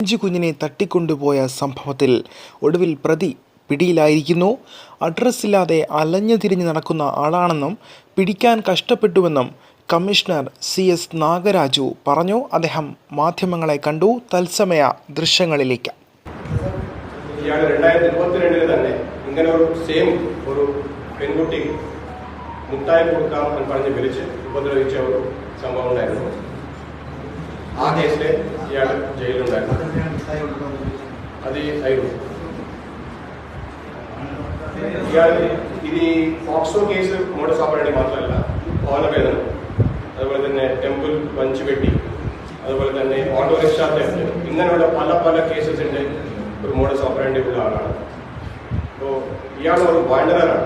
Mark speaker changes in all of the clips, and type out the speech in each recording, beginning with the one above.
Speaker 1: അഞ്ചു കുഞ്ഞിനെ തട്ടിക്കൊണ്ടുപോയ സംഭവത്തിൽ ഒടുവിൽ പ്രതി പിടിയിലായിരിക്കുന്നു. അഡ്രസ്സില്ലാതെ അലഞ്ഞു തിരിഞ്ഞ് നടക്കുന്ന ആളാണെന്നും പിടിക്കാൻ കഷ്ടപ്പെട്ടുവെന്നും കമ്മീഷണർ സി എസ് നാഗരാജു പറഞ്ഞു. അദ്ദേഹം മാധ്യമങ്ങളെ കണ്ടു. തത്സമയ ദൃശ്യങ്ങളിലേക്ക്.
Speaker 2: ഇയാൾ തന്നെ സെയിം ഒരു പെൺകുട്ടി മുട്ടായി കൊടുക്കാം എന്ന് പറഞ്ഞ് വിളിച്ച് ഉപദ്രവിച്ച ഒരു സംഭവം ഉണ്ടായിരുന്നു. ആ കേസിൽ ഇയാൾ ജയിലിലുണ്ടായിരുന്നു. അത് ആയിരുന്നു. ഇയാൾ ഇത് ഈ ഫോക്സോ കേസ് മോഡസ് ഓപ്പറേറ്റി മാത്രമല്ല ഓലവേദനം അതുപോലെ തന്നെ ടെമ്പിൾ വഞ്ചുവെട്ടി അതുപോലെ തന്നെ ഓട്ടോറിക്ഷ തെഫ്റ്റ് ഇങ്ങനെയുള്ള പല പല കേസസിന്റെ ഒരു മോഡസ് ഓപ്പറേറ്റി ഉള്ള ആളാണ്. അപ്പോൾ ഇയാൾ ഒരു വാണ്ടറാണ്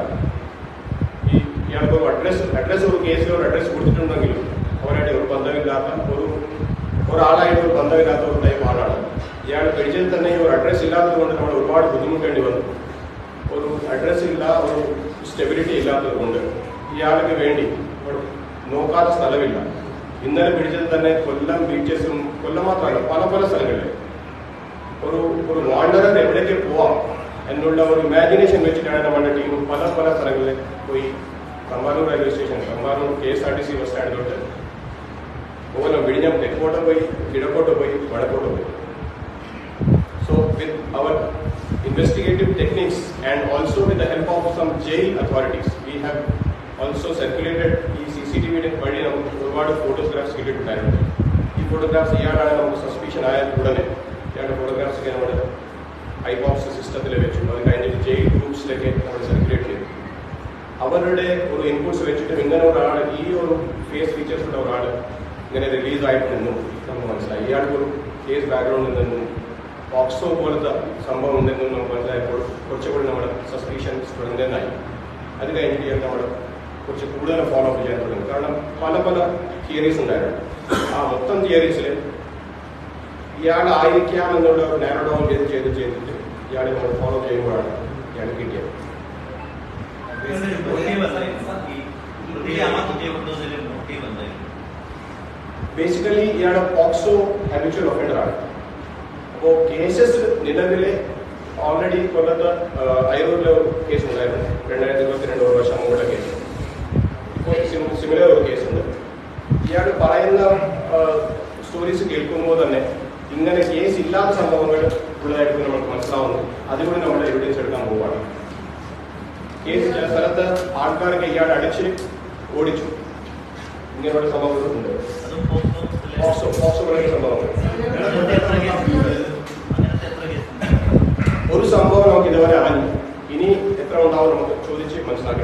Speaker 2: ഈ ഇയാൾക്ക് ഒരു അഡ്രസ് അഡ്രസ് ഒരു കേസിൽ ഒരു അഡ്രസ് കൊടുത്തിട്ടുണ്ടെങ്കിലും അവരായിട്ട് ഒരു ബന്ധമില്ലാത്ത ഒരു ഒരാളായിട്ട് ഒരു ബന്ധമില്ലാത്ത ഒരു ടൈപ്പ് ആളാണ് ഇയാൾ തന്നെ ഈ ഒരു അഡ്രസ് ഇല്ലാത്തത് നമ്മൾ ഒരുപാട് ബുദ്ധിമുട്ടേണ്ടി വന്നു. ഒരു അഡ്രസ് ഇല്ല ഒരു സ്റ്റെബിലിറ്റി ഇല്ലാത്തത് കൊണ്ട് ഇയാൾക്ക് വേണ്ടി നോക്കാത്ത സ്ഥലമില്ല. ഇന്നലെ പിടിച്ചത് തന്നെ കൊല്ലം ബീച്ചസും കൊല്ലം മാത്രമല്ല പല പല സ്ഥലങ്ങളിൽ ഒരു ഒരു വാണ്ടറർ എവിടേക്ക് പോവാം എന്നുള്ള ഒരു ഇമാജിനേഷൻ വെച്ചിട്ടാണ് നമ്മുടെ ടീം പല പല സ്ഥലങ്ങളിൽ പോയി Thampanoor railway station Thampanoor K S R T C bus സ്റ്റാൻഡിലോട്ട് അതുപോലെ വിഴിഞ്ഞം തെക്കോട്ട് പോയി കിഴക്കോട്ട് പോയി വടക്കോട്ട് പോയി. So with our investigative techniques and also with the help of some jail authorities, we have also circulated ഈ സി സി ടി വിയുടെ വഴി നമുക്ക് ഒരുപാട് ഫോട്ടോഗ്രാഫ്സ് കിട്ടിയിട്ടുണ്ടായിരുന്നു ഈ ഫോട്ടോഗ്രാഫ്സ് ഇയാളാണ് നമുക്ക് സസ്പീഷൻ ആയ ഉടനെ ഇയാളുടെ ഫോട്ടോഗ്രാഫ്സ് ഒക്കെ നമ്മുടെ ഐബോക്സ് സിസ്റ്റത്തിൽ വെച്ചു അത് കഴിഞ്ഞിട്ട് ജയിൽ ഗ്രൂപ്പ്സിലൊക്കെ നമ്മൾ സർക്കുലേറ്റ് ചെയ്തു അവരുടെ ഒരു ഇൻപുട്സ് വെച്ചിട്ട് ഇങ്ങനെ ഒരാൾ ഈ ഒരു ഫേസ് ഫീച്ചേഴ്സ് ഉള്ള ഒരാൾ ഇങ്ങനെ റിലീസ് ആയിട്ട് നിന്നു. നമുക്ക് മനസ്സിലായി. ഇയാൾക്ക് ഒരു കേസ് ബാക്ക്ഗ്രൗണ്ടിൽ നിന്നും ഓക്സോ പോലത്തെ സംഭവം ഉണ്ടെന്നും നമുക്ക് മനസ്സിലായപ്പോൾ കുറച്ചുകൂടി നമ്മുടെ സസ്പീഷൻ സ്ട്രെങ്തനായി അത് കഴിഞ്ഞിട്ട് നമ്മൾ കുറച്ച് കൂടുതൽ ഫോളോ അപ്പ് ചെയ്യാൻ തുടങ്ങി. കാരണം പല പല തിയറീസ് ഉണ്ടായിരുന്നു ആ മൊത്തം തിയറീസിൽ ഇയാളായിരിക്കാം എന്നുള്ള ഒരു നാരോഡോൺ ചെയ്ത് ചെയ്ത് ചെയ്തിട്ട് ഇയാളെ നമ്മൾ ഫോളോ ചെയ്യുമ്പോഴാണ് ഇയാൾ കിട്ടിയത്. ബേസിക്കലി ഇയാളുടെ ഓക്സോ ഹാബിച്വൽ ആണ്. അപ്പോൾ കേസസ് നിലവിലെ ഓൾറെഡി കൊല്ലത്ത് അയറൂരിലെ ഒരു കേസ് ഉണ്ടായിരുന്നു. രണ്ടായിരത്തി ഇരുപത്തിരണ്ട് ഒരു വർഷം മുമ്പുള്ള കേസ് ഇപ്പോൾ സിമിലർ ഒരു കേസുണ്ട് ഇയാൾ പറയുന്ന സ്റ്റോറീസ് കേൾക്കുമ്പോൾ തന്നെ ഇങ്ങനെ കേസ് ഇല്ലാത്ത സംഭവങ്ങൾ ഉള്ളതായിട്ട് നമുക്ക് മനസ്സിലാവുന്നു. അതുകൊണ്ട് നമ്മൾ എവിഡൻസ് എടുക്കാൻ പോവുകയാണ്. കേസ് ചില സ്ഥലത്ത് ആൾക്കാരൊക്കെ ഇയാൾ അടിച്ച് ഓടിച്ചു. ഇങ്ങനെയുള്ള സംഭവങ്ങളുണ്ട്. സംഭവങ്ങൾ. ഒരു സംഭവം നമുക്ക് ഇതുവരെ അറിഞ്ഞു. ഇനി എത്ര ഉണ്ടാവും നമുക്ക് ചോദിച്ച് മനസ്സിലാക്കി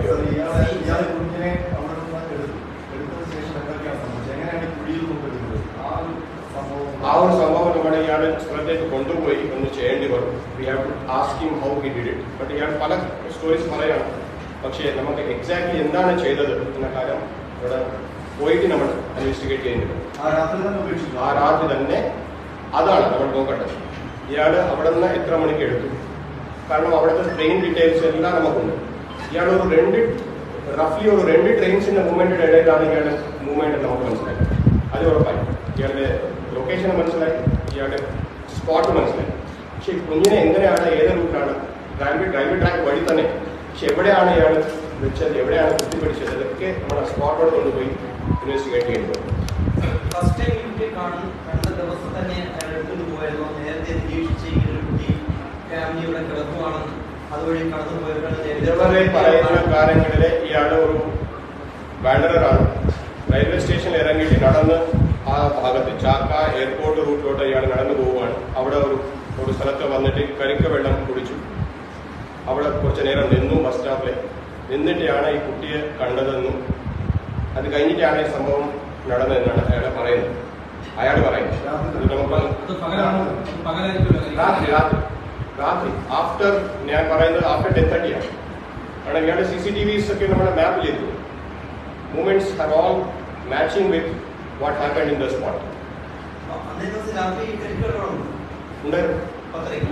Speaker 2: ആ ഒരു സംഭവം നമ്മുടെ ഇയാൾ സ്ഥലത്തേക്ക് കൊണ്ടുപോയി ഒന്ന് ചെയ്യേണ്ടി വരും. We have to asking how he did it but ഇയാൾ പല സ്റ്റോറീസ് പറയാണ്. പക്ഷേ നമുക്ക് എക്സാക്ട്ലി എന്താണ് ചെയ്തത് എന്ന കാര്യം ഇവിടെ പോയിട്ട് നമ്മൾ ഇൻവെസ്റ്റിഗേറ്റ് ചെയ്യുന്നത് ആ രാത്രി തന്നെ അതാണ് നമ്മൾ നോക്കേണ്ടത്. ഇയാൾ അവിടെ നിന്ന് എത്ര മണിക്ക് എടുത്തു കാരണം അവിടുത്തെ ട്രെയിൻ ഡീറ്റെയിൽസ് എല്ലാം നമുക്കുണ്ട്. ഇയാൾ ഒരു രണ്ട് റഫ്ലി ഒരു രണ്ട് ട്രെയിൻസിന്റെ മൂവ്മെന്റിന്റെ ഇടയിലാണ് ഇയാളുടെ മൂവ്മെന്റ് നമുക്ക് മനസ്സിലായി. അത് ഉറപ്പായി. ഇയാളുടെ ലൊക്കേഷൻ മനസ്സിലായി. ഇയാളുടെ സ്പോട്ട് മനസ്സിലായി. പക്ഷെ കുഞ്ഞിനെ എങ്ങനെയാണ് ഏത് റൂട്ടിലാണ് ഡ്രൈവ് ഡ്രൈവ് ട്രാക്ക് വഴി തന്നെ. പക്ഷെ എവിടെയാണ് ഇയാൾ വെച്ചത്? എവിടെയാണ് കുത്തി പിടിച്ചത് ഇതൊക്കെ നമ്മൾ സ്പോട്ടോട് കൊണ്ടുപോയി ഇൻവെസ്റ്റിഗേറ്റ് ചെയ്യേണ്ടത്
Speaker 3: ഫസ്റ്റ് ടൈം കാണും. കണ്ട ദിവസം തന്നെ അയാൾ എടുത്തുകൊണ്ട് പോയായിരുന്നു നേരത്തെ നിരീക്ഷിച്ച് ഇങ്ങനെ ഒരു കുട്ടി ഇവിടെ കിടക്കുവാണെന്ന് അതുവഴി കടന്നു
Speaker 2: കാര്യങ്ങളിൽ ഇയാൾ ഒരു ബാനറാണ് റെയിൽവേ സ്റ്റേഷനിൽ ഇറങ്ങിയിട്ട് നടന്ന് ആ ഭാഗത്ത് ചാക്ക എയർപോർട്ട് റൂട്ടിലോട്ട് ഇയാൾ നടന്നു പോവുകയാണ്. അവിടെ ഒരു ഒരു സ്ഥലത്ത് വന്നിട്ട് കരിക്ക വെള്ളം കുടിച്ചു. അവിടെ കുറച്ച് നേരം നിന്നു ബസ് സ്റ്റോപ്പിൽ നിന്നിട്ടാണ് ഈ കുട്ടിയെ കണ്ടതെന്നും അത് കഴിഞ്ഞിട്ടാണ് ഈ സംഭവം നടന്നതെന്നാണ് അയാൾ പറയുന്നത്. അയാൾ പറയുന്നത്. നമുക്ക് രാത്രി രാത്രി. രാത്രി ആഫ്റ്റർ ഞാൻ പറയുന്നത് ആഫ്റ്റർ ടെൻ തേർട്ടിയാണ് കാരണം ഇയാളുടെ സി സി ടി വിസ് ഒക്കെ നമ്മൾ മാപ്പ് ചെയ്തു. Moments have all matching with what
Speaker 3: happen in the spot
Speaker 2: ഉണ്ടായിരുന്നു
Speaker 3: പത്തരയ്ക്ക്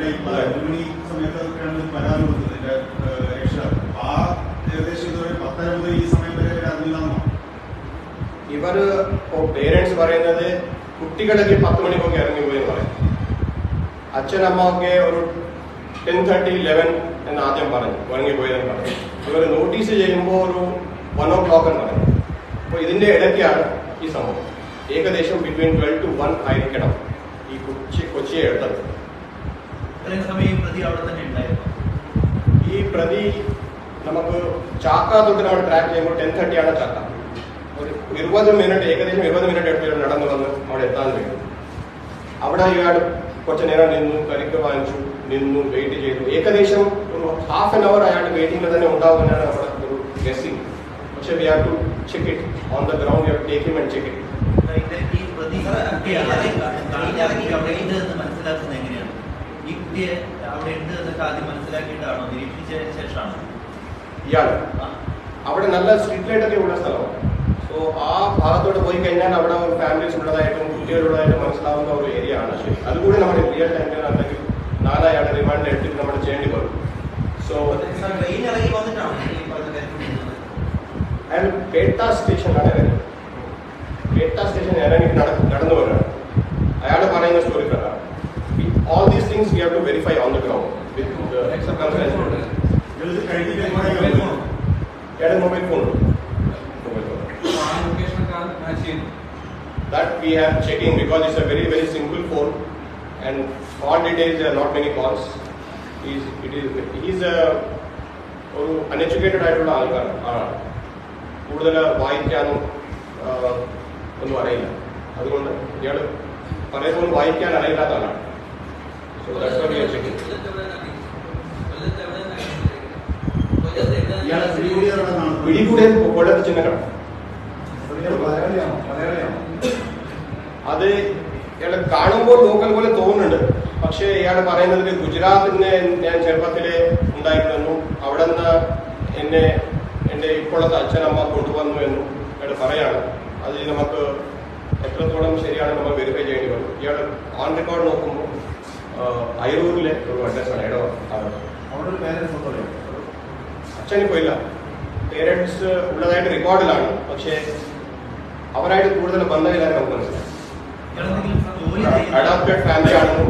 Speaker 2: ഇവർ പേരൻസ് പറയുന്നത് കുട്ടികളൊക്കെ പത്ത് മണിക്കൊക്കെ ഇറങ്ങി പോയി എന്ന് പറയും. അച്ഛൻ അമ്മ ഒക്കെ ഒരു ടെൻ തേർട്ടി ലെവൻ എന്ന് ആദ്യം പറഞ്ഞു. ഉറങ്ങിപ്പോയതെന്ന് പറഞ്ഞു. ഇവർ നോട്ടീസ് ചെയ്യുമ്പോൾ ഒരു വൺ ഓ ക്ലോക്ക് എന്ന് പറഞ്ഞു. അപ്പോൾ ഇതിന്റെ ഇടയ്ക്കാണ് ഈ സംഭവം. ഏകദേശം ബിറ്റ്വീൻ ട്വൽവ് ടു വൺ ആയിരിക്കണം ഈ കൊച്ചി കൊച്ചിയെ എടുത്തത്.
Speaker 3: ഈ പ്രതി
Speaker 2: നമുക്ക് ചാക്ക തൊട്ട് നമ്മൾ ട്രാക്ക് ചെയ്യുമ്പോൾ ടെൻ തേർട്ടിയാണ് ചാക്ക. ഒരു ഇരുപത് മിനിറ്റ് ഏകദേശം ഇരുപത് മിനിറ്റ് എടുത്ത് നടന്നു വന്ന് അവിടെ എത്താൻ കഴിയും അവിടെ ഇയാൾ കുറച്ച് നേരം നിന്നു കരിക്ക് വാങ്ങിച്ചു. നിന്നു വെയിറ്റ് ചെയ്തു. ഏകദേശം ഒരു ഹാഫ് ആൻ അവർ അയാൾ വെയിറ്റിംഗിൽ തന്നെ ഉണ്ടാവുമെന്നാണ് നമ്മുടെ ഒരു ഗസ്സിംഗ് പക്ഷെ we have to check it on the ground we have take him and check
Speaker 3: it ഈ പ്രതി മനസ്സിലാക്കുന്നത് എങ്ങനെയാണ് ഈ കുട്ടിയെ അവിടെ ഉണ്ട് എന്നൊക്കെ ആദ്യം മനസ്സിലാക്കിയിട്ടാണോ നിരീക്ഷിച്ചതിന് ശേഷമാണോ
Speaker 2: ഇയാൾ. അവിടെ നല്ല സ്ട്രീറ്റ് ലൈറ്റ് ഒക്കെ ഉള്ള സ്ഥലമാണ് സോ ആ ഭാഗത്തോട്ട് പോയി കഴിഞ്ഞാൽ അവിടെ ഫാമിലീസ് ഉള്ളതായിട്ടും കുട്ടികളുള്ളതായിട്ടും മനസ്സിലാവുന്ന ഒരു ഏരിയ ആണ്. അതുകൂടി നമ്മുടെ റിയൽ ടൈമിൽ അല്ലെങ്കിൽ നാലായാണ് റിമാൻഡ് എടുത്തിട്ട് നമ്മൾ ചെയ്യേണ്ടി വരും. സോ
Speaker 3: സാർ ട്രെയിൻ ഇറങ്ങി വന്നിട്ടാണോ? ഈ പറഞ്ഞ കാര്യം ചെയ്യുന്നത്?
Speaker 2: അയാൾ പേട്ട സ്റ്റേഷനിലാണ് ഇറങ്ങി. പേട്ട സ്റ്റേഷൻ ഇറങ്ങി നട- നടന്നു വരാണ്. അയാൾ പറയുന്ന സ്റ്റോറി പ്രകാരം. All these things we have to verify on the ground with circumstance അയാളുടെ മൊബൈൽ ഫോൺ മൊബൈൽ ഫോൺ
Speaker 4: ആ ലൊക്കേഷനൊക്കെ മാച്ച് ചെയ്യുന്നു.
Speaker 2: That we have checking because it's a very very simple phone. And all details there are not many calls. He's it is he's a ഒരു uneducated ആയിട്ടുള്ള ആൾക്കാർ ആളാണ്. കൂടുതൽ വായിക്കാനും ഒന്നും അറിയില്ല. അതുകൊണ്ട് ഇയാൾ പറയുമ്പോൾ വായിക്കാൻ അറിയില്ലാത്ത ആളാണ്. So that's
Speaker 5: why we
Speaker 2: are checking Chinnakada
Speaker 5: മലയാളിയാണോ? മലയാളിയാണോ?
Speaker 2: അത് ഇയാൾ കാണുമ്പോൾ ലോക്കൽ പോലെ തോന്നുന്നുണ്ട്. പക്ഷേ ഇയാൾ പറയുന്നത് ഗുജറാത്തിന് ഞാൻ ചെറുപ്പത്തിലെ ഉണ്ടായിരുന്നു. അവിടെ നിന്ന് എന്നെ എന്റെ ഇപ്പോഴത്തെ അച്ഛനമ്മ കൊണ്ടുവന്നു എന്നും ഇയാൾ പറയാണ്. അത് നമുക്ക് എത്രത്തോളം ശരിയാണ് നമ്മൾ വെരിഫൈ ചെയ്യേണ്ടി വരും. ഇയാൾ ഓൺ റെക്കോർഡ് നോക്കുമ്പോൾ അയറൂരിലെ ഒരു അഡ്രസ്സാണ് ഇടവ അച്ഛന് പോയില്ല. പേരൻസ് ഉള്ളതായിട്ട് റെക്കോർഡിലാണ് പക്ഷേ അവരായിട്ട് കൂടുതൽ ബന്ധമില്ലാതെ നമുക്ക്
Speaker 3: ചെയ്യുന്ന
Speaker 2: അഡോപ്റ്റഡ് ഫാമിലി ആണെന്നും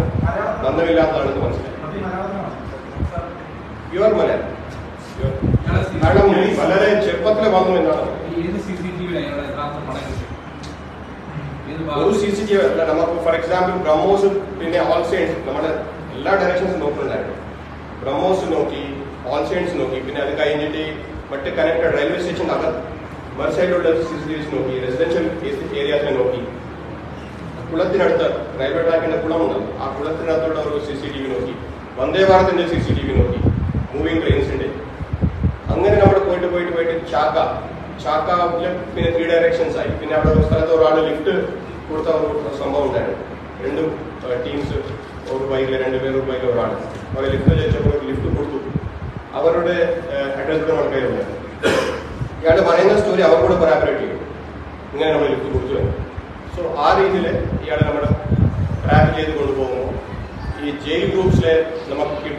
Speaker 2: ബന്ധമില്ലാത്തതാണെന്ന് മനസ്സിലായി
Speaker 5: അപ്പൊ ഈ മലയാളത്തിലാണോ
Speaker 2: പ്യുവർ മലയാളം Pure.
Speaker 4: ഇയാളെ സി-
Speaker 2: കാരണം വളരെ ചെറുപ്പത്തിൽ വന്നു എന്നാണ്
Speaker 4: ഏത് സി സി ടി വിയിലാണ് ഇയാളെ യഥാർത്ഥ പണം കിട്ടിയത് ഏത്
Speaker 2: ഒരു
Speaker 4: ഭാഗത്ത്
Speaker 2: സി സി ടി വി അല്ല നമുക്ക് ഫോർ എക്സാമ്പിൾ ബ്രഹ്മോസ് പിന്നെ ഓൾ സൈഡ്സ് നമ്മുടെ എല്ലാ ഡയറക്ഷൻസും നോക്കുന്നുണ്ടായിരുന്നു. ബ്രഹ്മോസ് നോക്കി ഓൾ സൈഡ്സ് നോക്കി. പിന്നെ അത് കഴിഞ്ഞിട്ട് മറ്റ് കണക്റ്റഡ് റെയിൽവേ സ്റ്റേഷൻ അകത്ത് മറു സൈഡിലുള്ള സി സി ടി വിസ് നോക്കി റെസിഡൻഷ്യൽ ഏരിയാസിനെ നോക്കി. കുളത്തിനടുത്ത് റെയിൽവേ ട്രാക്കിന്റെ കുളമുണ്ട്. ആ കുളത്തിനടുത്തുള്ള ഒരു സി സി ടി വി നോക്കി. വന്ദേ ഭാരതിന്റെ സി സി ടി വി നോക്കി. മൂവിംഗ് ട്രെയിൻസിന്റെ അങ്ങനെ നമ്മൾ പോയിട്ട് പോയിട്ട് പോയിട്ട് ചാക്ക. ചാക്ക പിന്നെ ത്രീ ഡയറക്ഷൻസ് ആയി. പിന്നെ അവിടെ ഒരു സ്ഥലത്ത് ഒരാൾ ലിഫ്റ്റ് കൊടുത്ത ഒരു സംഭവം ഉണ്ടായിരുന്നു. രണ്ട് ടീംസ് ഒരു ബൈക്കിൽ രണ്ടുപേർ ഒരു ബൈക്കിൽ ഒരാൾ അവർ ലിഫ്റ്റ് ചോദിച്ചപ്പോൾ ലിഫ്റ്റ് കൊടുത്തു. അവരുടെ അഡ്രസ് നമ്മുടെ കയ്യിലുണ്ടായിരുന്നു ഇയാൾ പറയുന്ന സ്റ്റോറി അവർ കൂടെ കൊറാബറേറ്റ് ചെയ്യും ഇങ്ങനെ നമ്മൾ ലിഫ്റ്റ് കൊടുത്തു. സോ ആ രീതിയിൽ ഇയാൾ നമ്മൾ ട്രാക്ക് ചെയ്ത് കൊണ്ടുപോകുമ്പോൾ ഈ ജയിൽ ഗ്രൂപ്പ്സിലെ നമുക്ക്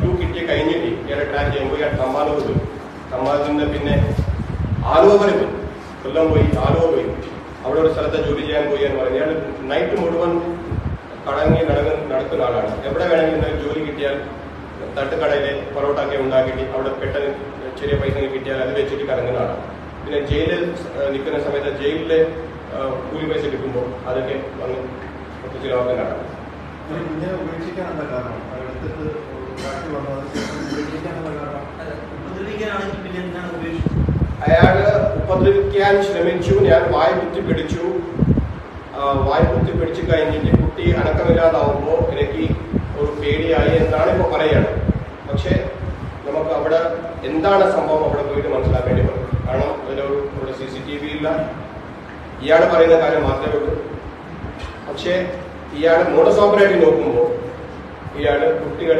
Speaker 2: ക്യൂ കിട്ടി കഴിഞ്ഞിട്ട് ഇയാളെ ട്രാക്ക് ചെയ്യുമ്പോൾ ഇയാൾ തമ്പാനൂർ പോയി തമ്പാനൂരിൽ നിന്ന് പിന്നെ ആലുവ വരെ പോയി. കൊല്ലം പോയി ആലുവ പോയി. അവിടെ ഒരു സ്ഥലത്തെ ജോലി ചെയ്യാൻ പോയി എന്ന് പറഞ്ഞു. ഇയാൾ നൈറ്റ് മുഴുവൻ കടങ്ങി നടന്ന് നടക്കുന്ന ആളാണ്. എവിടെ വേണമെങ്കിലും ജോലി കിട്ടിയാൽ തട്ടുകടയിലെ പൊറോട്ടൊക്കെ ഉണ്ടാക്കിയിട്ട് അവിടെ പെട്ടെന്ന് ചെറിയ പൈസ കിട്ടിയാൽ അത് വെച്ചിട്ട് കറങ്ങുന്ന ആളാണ്. പിന്നെ ജയിലിൽ നിൽക്കുന്ന സമയത്ത് ജയിലിലെ കൂലി പൈസ കിട്ടുമ്പോൾ അതൊക്കെ വന്ന് കുറച്ച്
Speaker 5: ഒരു കുഞ്ഞിനെ എന്താ കാരണം?
Speaker 3: ഉപദ്രവിക്കാനാണെങ്കിൽ പിന്നെ ഉപേക്ഷിച്ചത്?
Speaker 2: അയാൾ ഉപദ്രവിക്കാൻ ശ്രമിച്ചു ഞാൻ വായ കുത്തി പിടിച്ചു. വായ കുത്തി പിടിച്ചു കഴിഞ്ഞിട്ട് കുട്ടി അടക്കമില്ലാതാവുമ്പോൾ എനിക്ക് ഒരു പേടിയായി. എന്നാണ് ഇപ്പോൾ പറയുകയാണ് പക്ഷേ നമുക്ക് അവിടെ എന്താണ് സംഭവം അവിടെ പോയിട്ട് മനസ്സിലാക്കേണ്ടി വരും കാരണം അതിലൊരു ഇവിടെ സി സി ടി വി ഇല്ല ഇയാൾ പറയുന്ന കാര്യം മാത്രമേ ഉള്ളൂ. പക്ഷേ ഇയാൾ മോഡസ് ഓപ്പറേറ്റ് നോക്കുമ്പോൾ ഇയാൾ കുട്ടികൾ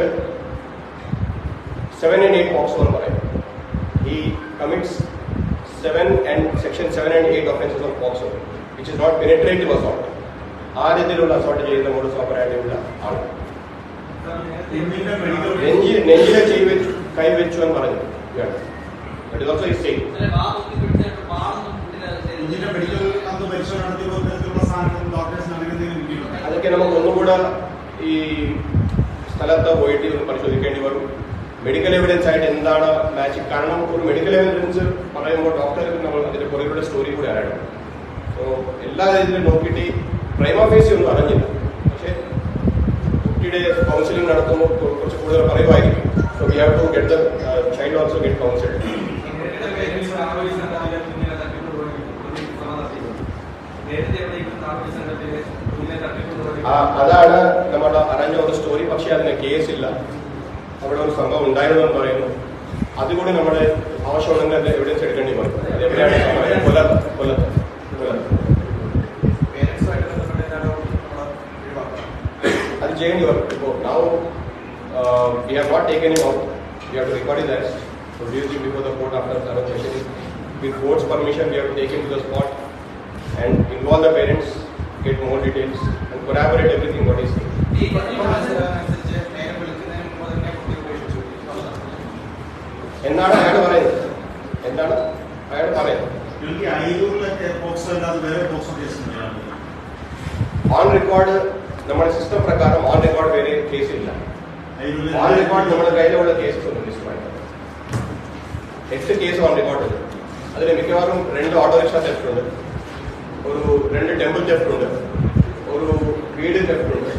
Speaker 2: സെവൻ ആൻഡ് എയ്റ്റ് ഓക്സ് എന്ന് പറയും. ഈ commits seven and section seven and eight offences of aux which is not penetrative assault. ആദ്യത്തിലുള്ള അസോൾട്ട് ചെയ്യുന്ന മോഡസ് ഉള്ള ആണ് നെഞ്ചിൽ നെഞ്ചിലെ കൈ വെച്ചു എന്ന് പറഞ്ഞു ഇയാൾ That is also his saying.
Speaker 5: കുഞ്ഞിന്റെ മെഡിക്കൽ അന്ന് പരിശോധന നടത്തിയപ്പോൾ ഇത്തരത്തിലുള്ള സാധനങ്ങൾ ഡോക്ടേഴ്സിന് അങ്ങനെ എന്തെങ്കിലും കിട്ടിയിട്ടുണ്ടോ
Speaker 2: അതൊക്കെ നമുക്ക് ഒന്നുകൂടെ ഈ സ്ഥലത്ത് പോയിട്ട് പരിശോധിക്കേണ്ടി വരും. മെഡിക്കൽ എവിഡൻസ് ആയിട്ട് എന്താണ് മാച്ച് കാരണം ഒരു മെഡിക്കൽ എവിഡൻസ് പറയുമ്പോൾ ഡോക്ടർക്ക് നമ്മൾ അതിന്റെ പുറകിലൂടെ സ്റ്റോറി കൂടി അറിയണം സോ എല്ലാ രീതിയിലും നോക്കിയിട്ട് പ്രൈമാഫേസി ഒന്നും അറിഞ്ഞില്ല. പക്ഷേ കുട്ടിയുടെ കൗൺസിലിംഗ് നടത്തുമ്പോൾ കുറച്ച് കൂടുതൽ പറയുമായിരിക്കും. So we have to get the child also get counselled
Speaker 4: നേരത്തെ പേരൻസ് ആറ് വയസ്സുണ്ടാവില്ല കുഞ്ഞിനെ തട്ടിക്കൊണ്ട് പോയി പ്രതി സമാധാനം നേരത്തെ എവിടെയെങ്കിലും നാല് വയസ്സുണ്ടെങ്കിൽ കുഞ്ഞിനെ തട്ടിക്കൊണ്ട് പോയി
Speaker 2: ആ അതാണ് നമ്മുടെ അറിഞ്ഞ ഒരു സ്റ്റോറി പക്ഷേ അതിന് കേസില്ല. അവിടെ ഒരു സംഭവം ഉണ്ടായിരുന്നു എന്ന് പറയുന്നു. അതുകൂടി നമ്മുടെ ആവശ്യമുണ്ടെങ്കിൽ അത് എവിഡൻസ് എടുക്കേണ്ടി വരും. അത് എവിടെയാണ് സംഭവം കൊല്ലത്ത് കൊല്ലത്ത് അത് ചെയ്യേണ്ടി വരും. ഇപ്പോൾ now we have not taken in out we have to record produce it before the court after seven session with courts permission we have taken to the spot and involve the parents get more details and collaborate everything what is
Speaker 4: ഈ
Speaker 5: ഇപ്പോൾ
Speaker 4: ഈ
Speaker 5: മനസ്സിലാകുന്നതനുസരിച്ച് നേരെ വിളിക്കുന്നതിന് മുമ്പ് തന്നെ കുട്ടി ഉപേക്ഷിച്ചു.
Speaker 2: എന്നാണ് അയാൾ പറയുന്നത്? എന്താണ്? അയാൾ പറയുന്നത്?
Speaker 6: എനിക്ക് അയ്യൂരിലൊക്കെ പോക്സോ അല്ലാതെ വേറെ പോക്സോ കേസ് ഉണ്ടോ?
Speaker 2: ഓൺ റെക്കോർഡ് നമ്മുടെ സിസ്റ്റം പ്രകാരം ഓൺ റെക്കോർഡ് വേറെ കേസ് ഇല്ല.
Speaker 6: അയ്യൂരിൽ
Speaker 2: ഓൺ റെക്കോർഡ് നമ്മുടെ കയ്യിലുള്ള കേസസ് ഉണ്ട് ലിസ്റ്റുമായിട്ട് എട്ട് കേസ് ഓൺ റെക്കോർഡ് ഉണ്ട്. അതിൽ മിക്കവാറും രണ്ട് ഓട്ടോറിക്ഷ തെഫ്റ്റ് ഉണ്ട്. ഒരു രണ്ട് ടെമ്പിൾ തെഫ്റ്റ് ഉണ്ട്. ഒരു വീട് തെഫ്റ്റ് ഉണ്ട്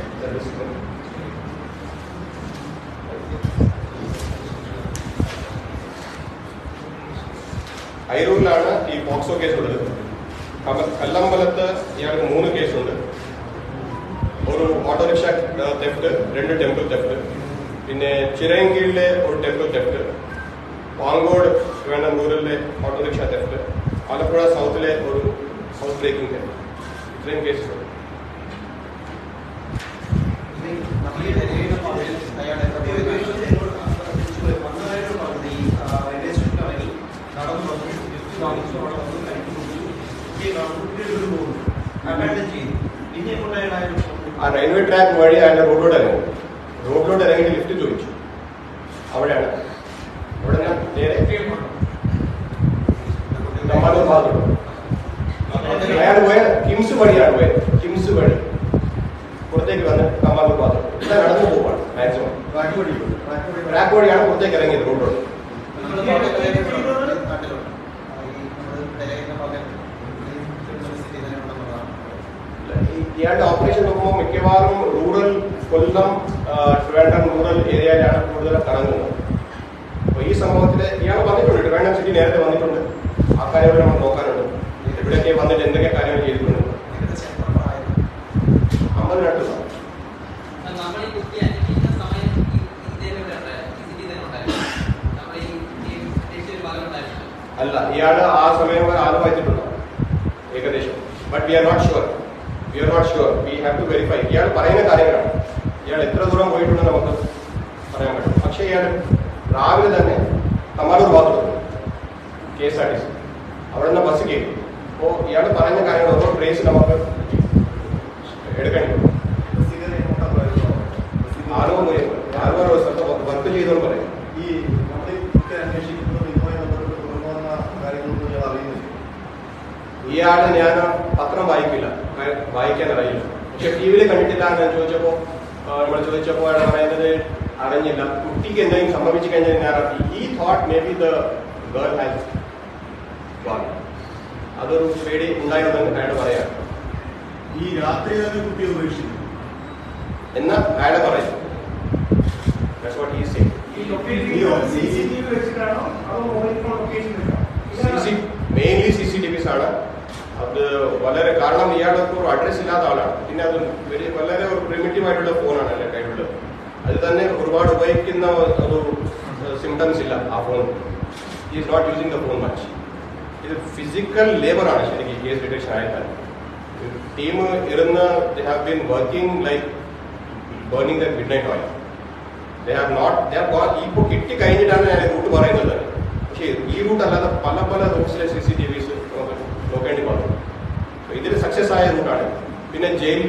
Speaker 2: അയിരൂരിലാണ് ഈ പോക്സോ കേസ് ഉള്ളത്. കല്ലമ്പലത്ത് ഇയാൾക്ക് മൂന്ന് കേസുണ്ട് ഒരു ഓട്ടോറിക്ഷ തെഫ്റ്റ് രണ്ട് ടെമ്പിൾ തെഫ്റ്റ് പിന്നെ ചിരങ്കീഴിലെ ഒരു ടെമ്പിൾ തെഫ്റ്റ് പാങ്കോട് ട്രിവാൻഡ്രൂരിലെ ഓട്ടോറിക്ഷ തെഫ്റ്റ് ആലപ്പുഴ സൗത്തിലെ ഒരു ഹൗസ് ബ്രേക്കിംഗ് തെഫ്റ്റ് ഇത്രയും കേസസ് ആ റെയിൽവേ ട്രാക്ക് വഴി അയാളുടെ റോഡിലൂടെ ഇറങ്ങി. റോഡിലൂടെ ഇറങ്ങി ലിഫ്റ്റ് ചോദിച്ചു. അവിടെയാണ്. അവിടെ നേരെ അയാൾ പോയ കിംസ് വഴിയാണ് പോയത്. കിംസ് വഴി. പുറത്തേക്ക് വന്ന് കമ്പാർട്ട് ഭാഗത്ത് ഇവിടെ നടന്നു പോവാണ് മാക്സിമം റാക്ക് വഴിയാണ് പുറത്തേക്ക് ഇറങ്ങിയത് റോഡോട് ഇയാളുടെ ഓപ്പറേഷൻ നോക്കുമ്പോൾ മിക്കവാറും റൂറൽ കൊല്ലം ട്രിവാൻഡ്രം റൂറൽ ഏരിയയിലാണ് കൂടുതൽ കറങ്ങുന്നത്. അപ്പോൾ ഈ സംഭവത്തിൽ ഇയാൾ വന്നിട്ടുണ്ട്. ട്രിവാൻഡ്രം സിറ്റി നേരത്തെ വന്നിട്ടുണ്ട്. ആ കാര്യങ്ങൾ നമ്മൾ നോക്കാനുണ്ട്. എവിടെയൊക്കെ വന്നിട്ട് എന്തൊക്കെ കാര്യങ്ങൾ ചെയ്തിട്ടുണ്ട്?
Speaker 5: അമ്പത്
Speaker 2: അമ്പതിനടുത്ത്
Speaker 7: നമ്മൾ ഈ കുട്ടി അന്വേഷിക്കുന്ന സമയം ഈ- ഇതേപോലെ ഉണ്ടായിരുന്നു. ഈ സിറ്റി തന്നെ ഉണ്ടായിരുന്നു. നമ്മുടെ ഈ ഈ ദേശീയ ഒരു ഭാഗം ഉണ്ടായിരുന്നു.
Speaker 2: അല്ല ഇയാൾ ആ സമയം ആലുവ ഏകദേശം. But we are not sure we are not sure we have to verify ഇയാൾ പറയുന്ന കാര്യങ്ങളാണ്. ഇയാൾ എത്ര ദൂരം പോയിട്ടുണ്ടെന്ന് നമുക്ക് പറയാൻ പറ്റും. പക്ഷേ ഇയാൾ രാവിലെ തന്നെ തമ്മാനൂർ ഭാഗത്ത് K S R T C അവിടെ നിന്ന് ബസ് കയറി. അപ്പോൾ ഇയാൾ പറഞ്ഞ കാര്യങ്ങൾ ഓരോ ട്രേസ് നമുക്ക്
Speaker 5: പറയുന്നത്
Speaker 2: ആലുവ മുതൽ ആലുവ വർക്ക് ചെയ്തോണ്ട് പറയും
Speaker 5: ഈ നമ്മൾ ഈ കുട്ടി അന്വേഷിക്കുന്നത് ഇതുമായി ബന്ധപ്പെട്ട് തുടർന്നു വന്ന കാര്യങ്ങളൊന്നും ഇയാൾ അറിയുന്നില്ല
Speaker 2: ഇയാൾ ഞാൻ പത്രം വായിക്കില്ല. വായിക്കാൻ അറിയില്ല. പക്ഷെ ടി വിയിൽ കണ്ടിട്ടില്ല എന്ന് ഞാൻ ചോദിച്ചപ്പോ നമ്മൾ ചോദിച്ചപ്പോ അയാൾ പറയുന്നത് അറിഞ്ഞില്ല. കുട്ടിക്ക് എന്തെങ്കിലും സംഭവിച്ചു കഴിഞ്ഞാൽ ഞാൻ ഈ thought may be the girl has gone അതൊരു പേടി ഉണ്ടായിരുന്നെന്ന് അയാൾ പറയാം.
Speaker 6: ഈ രാത്രി തന്നെ കുട്ടിയെ ഉപേക്ഷിച്ചു.
Speaker 2: എന്ന അയാൾ പറയും. Mainly C C T Vs ആണ്. അത് വളരെ കാരണം ഇയാൾക്ക് ഒരു അഡ്രസ് ഇല്ലാത്ത ആളാണ് പിന്നെ അത് very വളരെ ഒരു പ്രിമിറ്റീവ് ആയിട്ടുള്ള ഫോണാണ് എന്റെ കയ്യിലുള്ളത് അത് തന്നെ ഒരുപാട് ഉപയോഗിക്കുന്ന ഒരു സിംറ്റംസ് ഇല്ല ആ phone is not using the phone much ഇത് ഫിസിക്കൽ ലേബറാണ് ശരിക്കും കേസ് ഡിറ്റക്ഷൻ ആയത് ടീം ഇരുന്ന് they have been working like burning the midnight oil they have not they have gone ഇപ്പോൾ കിട്ടി കഴിഞ്ഞിട്ടാണ് ഞാൻ റൂട്ട് പറയുന്നത്. പക്ഷേ ഈ റൂട്ട് അല്ലാതെ പല പല റൂട്ട്സിലെ സി സി ടി വിസ് നമുക്ക് നോക്കേണ്ടി വന്നു. So ഇതിൽ സക്സസ് ആയ റൂട്ടാണ് പിന്നെ ജയിൽ